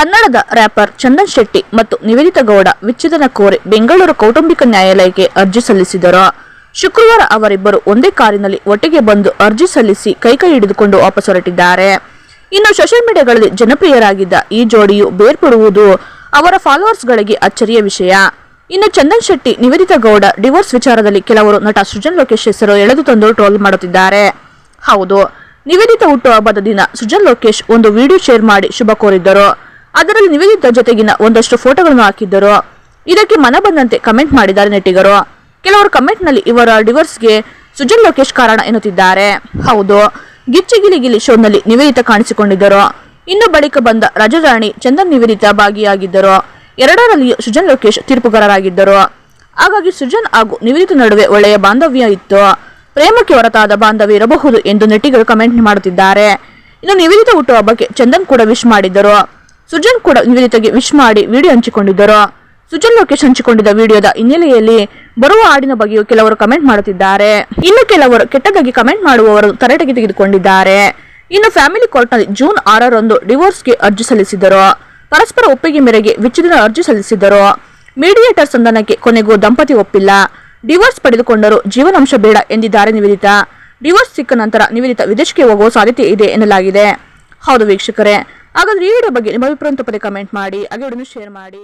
ಕನ್ನಡದ ರ್ಯಾಪರ್ ಚಂದನ್ ಶೆಟ್ಟಿ ಮತ್ತು ನಿವೇದಿತಾ ಗೌಡ ವಿಚ್ಛೇದನ ಕೋರಿ ಬೆಂಗಳೂರು ಕೌಟುಂಬಿಕ ನ್ಯಾಯಾಲಯಕ್ಕೆ ಅರ್ಜಿ ಸಲ್ಲಿಸಿದರು. ಶುಕ್ರವಾರ ಅವರಿಬ್ಬರು ಒಂದೇ ಕಾರಿನಲ್ಲಿ ಒಟ್ಟಿಗೆ ಬಂದು ಅರ್ಜಿ ಸಲ್ಲಿಸಿ ಕೈಕೈ ಹಿಡಿದುಕೊಂಡು ವಾಪಸ್ ಹೊರಟಿದ್ದಾರೆ. ಇನ್ನು ಸೋಷಿಯಲ್ ಮೀಡಿಯಾಗಳಲ್ಲಿ ಜನಪ್ರಿಯರಾಗಿದ್ದ ಈ ಜೋಡಿಯು ಬೇರ್ಪಡುವುದು ಅವರ ಫಾಲೋವರ್ಸ್ಗಳಿಗೆ ಅಚ್ಚರಿಯ ವಿಷಯ. ಇನ್ನು ಚಂದನ್ ಶೆಟ್ಟಿ, ನಿವೇದಿತಾ ಗೌಡ ಡಿವೋರ್ಸ್ ವಿಚಾರದಲ್ಲಿ ಕೆಲವರು ನಟ ಸೃಜನ್ ಲೋಕೇಶ್ ಹೆಸರು ಎಳೆದು ತಂದು ಟ್ರೋಲ್ ಮಾಡುತ್ತಿದ್ದಾರೆ. ಹೌದು, ನಿವೇದಿತ ಹುಟ್ಟುಹಬ್ಬದ ದಿನ ಸುಜನ್ ಲೋಕೇಶ್ ಒಂದು ವಿಡಿಯೋ ಶೇರ್ ಮಾಡಿ ಶುಭ ಕೋರಿದ್ದರು. ಅದರಲ್ಲಿ ನಿವೇದಿತ ಜೊತೆಗಿನ ಒಂದಷ್ಟು ಫೋಟೋಗಳನ್ನು ಹಾಕಿದ್ದರು. ಇದಕ್ಕೆ ಮನ ಬಂದಂತೆ ಕಮೆಂಟ್ ಮಾಡಿದ್ದಾರೆ ನೆಟ್ಟಿಗರು. ಕೆಲವರು ಕಮೆಂಟ್ನಲ್ಲಿ ಇವರ ಡಿವೋರ್ಸ್ಗೆ ಸುಜನ್ ಲೋಕೇಶ್ ಕಾರಣ ಎನ್ನುತ್ತಿದ್ದಾರೆ. ಹೌದು ಗಿಚ್ಚಿ ಗಿಲಿ ಶೋನಲ್ಲಿ ನಿವೇದಿತ ಕಾಣಿಸಿಕೊಂಡಿದ್ದರು. ಇನ್ನು ಬಳಿಕ ಬಂದ ರಾಜರಾಣಿ ಚಂದನ್ ನಿವೇದಿತ ಭಾಗಿಯಾಗಿದ್ದರು. ಎರಡರಲ್ಲಿಯೂ ಸುಜನ್ ಲೋಕೇಶ್ ತೀರ್ಪುಗಾರರಾಗಿದ್ದರು. ಹಾಗಾಗಿ ಸುಜನ್ ಹಾಗೂ ನಿವೇದಿತ ನಡುವೆ ಒಳ್ಳೆಯ ಬಾಂಧವ್ಯ ಇತ್ತು. ಪ್ರೇಮಕ್ಕೆ ಹೊರತಾದ ಬಾಂಧವ್ಯ ಇರಬಹುದು ಎಂದು ನೆಟ್ಟಿಗರು ಕಮೆಂಟ್ ಮಾಡುತ್ತಿದ್ದಾರೆ. ಇನ್ನು ನಿವೇದಿತ ಹುಟ್ಟುಹಬ್ಬಕ್ಕೆ ಚಂದನ್ ಕೂಡ ವಿಶ್ ಮಾಡಿದ್ದರು. ಸುಜನ್ ಕೂಡ ನಿವೇದಿತೆಗೆ ವಿಶ್ ಮಾಡಿ ವಿಡಿಯೋ ಹಂಚಿಕೊಂಡಿದ್ದರು. ಸುಜನ್ ಲೋಕೇಶ್ ಹಂಚಿಕೊಂಡಿದ್ದ ವಿಡಿಯೋದ ಹಿನ್ನೆಲೆಯಲ್ಲಿ ಬರುವ ಹಾಡಿನ ಬಗ್ಗೆಯೂ ಕೆಲವರು ಕಮೆಂಟ್ ಮಾಡುತ್ತಿದ್ದಾರೆ. ಇನ್ನು ಕೆಲವರು ಕೆಟ್ಟದಾಗಿ ಕಮೆಂಟ್ ಮಾಡುವವರು ತರಾಟೆಗೆ ತೆಗೆದುಕೊಂಡಿದ್ದಾರೆ. ಇನ್ನು ಫ್ಯಾಮಿಲಿ ಕೋರ್ಟ್ನಲ್ಲಿ ಜೂನ್ ಆರರಂದು ಡಿವೋರ್ಸ್ಗೆ ಅರ್ಜಿ ಸಲ್ಲಿಸಿದರು ಪರಸ್ಪರ ಒಪ್ಪಿಗೆ ಮೇರೆಗೆ ವಿಚ್ಛೇದನ ಅರ್ಜಿ ಸಲ್ಲಿಸಿದರು ಮೀಡಿಯೇಟರ್ ಸಂಧಾನಕ್ಕೆ ಕೊನೆಗೂ ದಂಪತಿ ಒಪ್ಪಿಲ್ಲ. ಡಿವೋರ್ಸ್ ಪಡೆದುಕೊಂಡರು ಜೀವನಾಂಶ ಬೇಡ ಎಂದಿದ್ದಾರೆ ನಿವೇದಿತಾ. ಡಿವೋರ್ಸ್ ಸಿಕ್ಕ ನಂತರ ನಿವೇದಿತ ವಿದೇಶಕ್ಕೆ ಹೋಗುವ ಸಾಧ್ಯತೆ ಇದೆ ಎನ್ನಲಾಗಿದೆ. ಹೌದು ವೀಕ್ಷಕರೇ ಹಾಗಾದ್ರೆ ಈ ವಿಡಿಯೋ ಬಗ್ಗೆ ನಿಮ್ಮ ಅಭಿಪ್ರಾಯ ತಪ್ಪದೆ ಕಮೆಂಟ್ ಮಾಡಿ ಹಾಗೆ ವಿಡಿಯೋನ ಶೇರ್ ಮಾಡಿ.